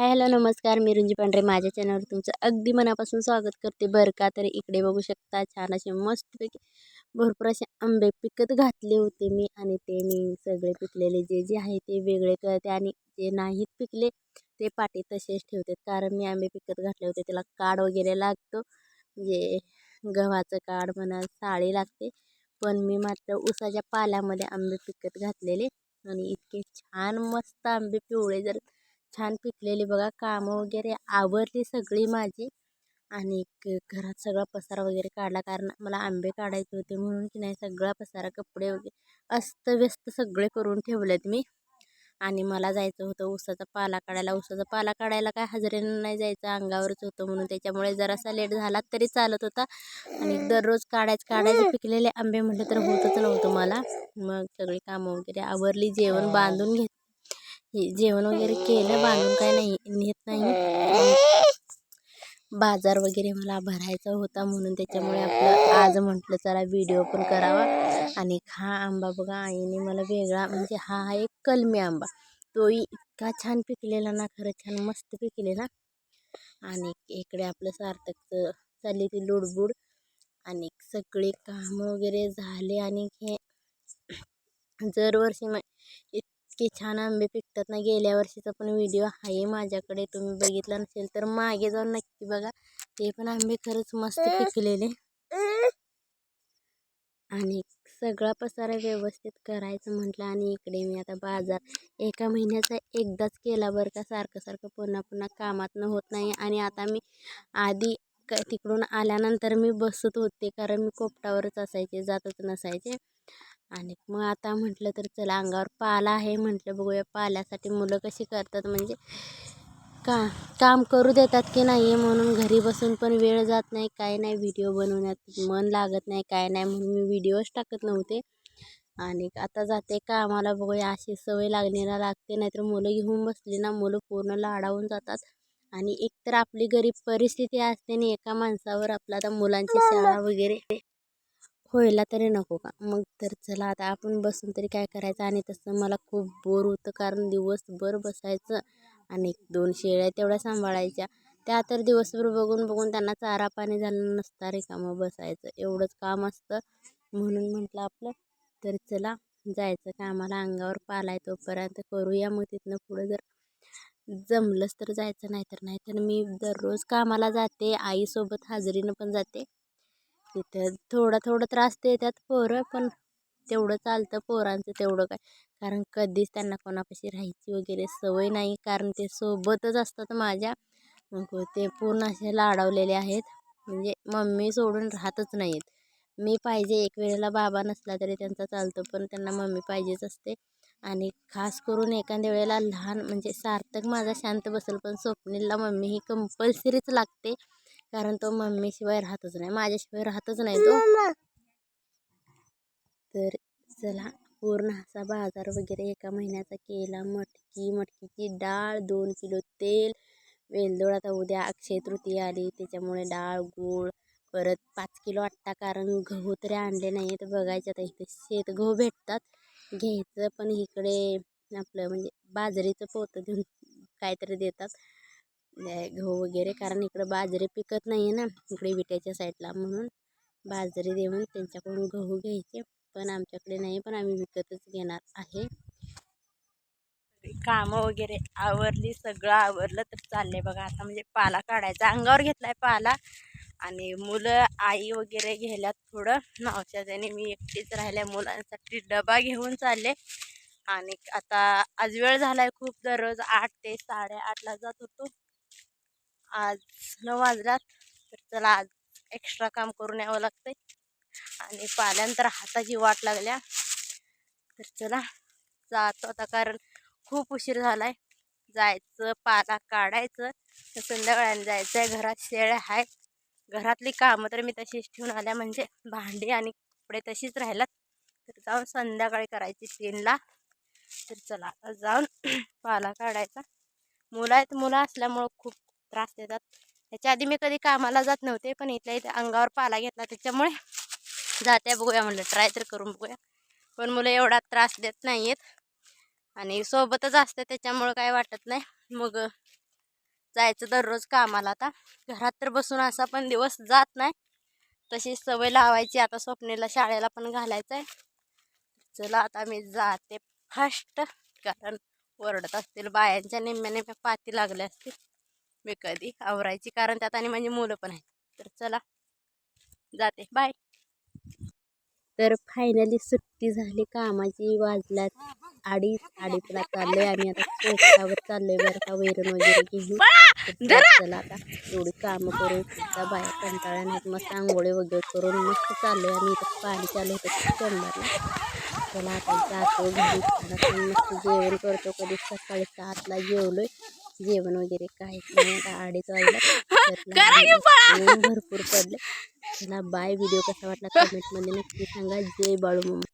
Hi hello नमस्कार. मी रुंजी पांढरे. माझ्या चॅनलवर तुमचं अगदी मनापासून स्वागत करते. बरं का? तर इकडे बघू शकता छान असे मस्तपैकी भरपूर असे आंबे पिकत घातले होते मी आणि ते मी सगळे पिकलेले. जे जे आहे ते वेगळे करते आणि जे नाहीत पिकले ते पाटी तसेच ठेवते कारण मी आंबे पिकत घातले होते. त्याला काड वगैरे लागतो. म्हणजे गव्हाचं काड म्हणा साळी लागते. पण मी मात्र उसाच्या पाल्यामध्ये आंबे पिकत घातलेले आणि इतके छान मस्त आंबे पिवळे जर छान पिकलेली बघा कामं वगैरे आवरली सगळी माझी. आणि घरात सगळा पसारा वगैरे काढला कारण मला आंबे काढायचे होते म्हणून की नाही सगळा पसारा कपडे वगैरे अस्तव्यस्त सगळे करून ठेवलेत मी. आणि मला जायचं होतं उसाचा पाला काढायला. उसाचा पाला काढायला काय हजेरीनं नाही जायचं अंगावरच होतं म्हणून. त्याच्यामुळे जरासा लेट झाला तरी चालत होता. आणि दररोज काढायचं काढायचे पिकलेले आंबे म्हटलं तर होतच नव्हतं मला. मग सगळी कामं वगैरे आवरली जेवण बांधून घेत जेवण वगैरे केलं बांधून काय नाही नेत नाही. बाजार वगैरे मला भरायचा होता म्हणून त्याच्यामुळे आपलं आज म्हटलं चला व्हिडिओ पण करावा आणि हा आंबा बघा आईने मला वेगळा म्हणजे हा आहे एक कलमी आंबा. तोही इतका छान पिकलेला ना खरं छान मस्त पिकलेला. आणि इकडे आपलं सार्थकचं चालली ती लुडबुड. आणि सगळे कामं वगैरे झाले आणि हे दरवर्षी मग इतके छान आंबे पिकतात ना गेल्या वर्षीचा पण व्हिडिओ आहे माझ्याकडे तुम्ही बघितला नसेल तर मागे जाऊन नक्की बघा. ते पण आंबे खरंच मस्त पिकलेले. आणि सगळा पसारा व्यवस्थित करायचं म्हटलं आणि इकडे मी आता बाजार एका महिन्याचा एकदाच केला बरं का सारखं सारखं पुन्हा पुन्हा कामातनं होत नाही. आणि आता मी आधी क तिकडून आल्यानंतर मी बसत होते कारण मी कोपटावरच असायचे जातच नसायचे. आणि मग आता म्हटलं तर चला अंगावर पाला आहे म्हटलं बघूया पाल्यासाठी मुलं कशी करतात म्हणजे का काम करू देतात की नाही आहे म्हणून घरी बसून पण वेळ जात नाही काय नाही व्हिडिओ बनवण्यात मन लागत नाही काय नाही म्हणून मी व्हिडिओच टाकत नव्हते. आणि आता जाते कामाला बघूया अशी सवय लागणीला लागते नाहीतर मुलं घेऊन बसली ना मुलं पूर्ण लाडावून जातात. आणि एकतर आपली गरीब परिस्थिती असते आणि एका माणसावर आपला आता मुलांची शाळा वगैरे व्हायला तरी नको का? मग तर चला आता आपण बसून तरी काय करायचं? आणि तसं मला खूप बोर होतं कारण दिवसभर बसायचं आणि दोन शेळ्या तेवढ्या सांभाळायच्या. त्या तर दिवसभर बघून बघून त्यांना चारा पाणी झालं नसतं रिकामं बसायचं? एवढंच काम असतं म्हणून म्हटलं आपलं. तर चला जायचं कामाला अंगावर पालाय तोपर्यंत करूया मग तिथनं पुढं जर जमलंच तर जायचं नाही तर नाही. तर मी दररोज कामाला जाते आईसोबत हाजरीनं पण जाते. तिथं थोडा थोडा त्रास देतात पोरं पण तेवढं चालतं पोरांचं तेवढं काय. कारण कधीच त्यांना कोणापाशी राहायची वगैरे सवय नाही. कारण ते सोबतच असतात माझ्या. मग ते पूर्ण असे लाडवलेले आहेत. म्हणजे मम्मी सोडून राहतच नाहीत. मी पाहिजे एक वेळेला बाबा नसला तरी त्यांचा चालतो पण त्यांना मम्मी पाहिजेच असते. आणि खास करून एखाद्या वेळेला लहान म्हणजे सार्थक माझा शांत बसेल पण स्वप्नीलला मम्मी ही कंपल्सरीच लागते. कारण तो मम्मीशिवाय राहतच नाही माझ्याशिवाय राहतच नाही तो. तर चला पूर्ण असा बाजार वगैरे एका महिन्याचा केला. मटकी मटकीची डाळ दोन किलो तेल वेलदोड. आता उद्या अक्षय तृतीया आली त्याच्यामुळे डाळ गूळ परत पाच किलो आट्टा कारण गहू तरी आणले नाही तर बघायचं आता इथे शेत गहू भेटतात घ्यायचं. पण इकडे आपलं म्हणजे बाजरीचं पोतं देऊन काहीतरी देतात. गहू वगैरे कारण इकडं बाजरी पिकत नाही आहे ना इकडे विट्याच्या साईडला म्हणून बाजरी देऊन त्यांच्याकडून गहू घ्यायचे. पण आमच्याकडे नाही पण आम्ही विकतच घेणार आहे. कामं वगैरे आवरली सगळं आवरलं तर चाललंय बघा. आता म्हणजे पाला काढायचा. अंगावर घेतलाय पाला आणि मुलं आई वगैरे घ्यायल्यात थोडं. मावच्या त्याने मी एकटीच राहिल्या मुलांसाठी डबा घेऊन चालले. आणि आता आज वेळ झालाय खूप. दररोज आठ ते साडेआठला जात होतो. आज नऊ वाजल्यात तर चला आज एक्स्ट्रा काम करून यावं लागतंय. आणि पाल्यानंतर हाताची वाट लागल्या. तर चला जातो आता कारण खूप उशीर झाला आहे जायचं पाला काढायचं तर संध्याकाळी जायचं आहे घरात शेळ्या आहेत घरातली कामं तर मी तशीच ठेवून आल्या म्हणजे भांडी आणि कपडे तशीच राहिल्यात. तर जाऊन संध्याकाळी करायची तीनला. तर चला आता जाऊन पाला काढायचा. मुलं आहेत मुलं असल्यामुळं खूप त्रास देतात. त्याच्या आधी मी कधी कामाला जात नव्हते पण इथल्या इथे अंगावर पाला घेतला त्याच्यामुळे जाते बघूया म्हणलं ट्राय तर करून बघूया. पण मुलं एवढा त्रास देत नाही आहेत आणि सोबतच असते त्याच्यामुळं काय वाटत नाही. मग जायचं दररोज कामाला आता. घरात तर बसून असा पण दिवस जात नाही. तशी सवय लावायची आता स्वप्नेला शाळेला पण घालायचं आहे चला आता मी जाते फास्ट कारण ओरडत असतील बायांच्या निम्म्या निम्म्या पाती लागल्या असतील. मी कधी आवरायची कारण त्यात आणि माझी मुलं पण आहेत. तर चला जाते. बाय तर फायनली सुट्टी झाली कामाची वाजल्यात. अडीच अडीचला चाललोय आम्ही आता कोकणावर चाललोय बरं का वैरण वगैरे घेऊन. चला आता एवढी कामं करून सुद्धा बाया कंटाळ्या नाहीत मस्त आंघोळे वगैरे करून मस्त चाललोय आम्ही. इथं पाणी चालू होतं चंबरला. चला आता जातो घरी. मस्त जेवण करतो. कधी सकाळी सातला जेवलोय. जेवण वगैरे काहीच नाही आता अडीच वाजला. भरपूर पडले. चला बाय व्हिडिओ कसा वाटला कमेंटमध्ये नक्की सांगा. जय बाळू मम्मा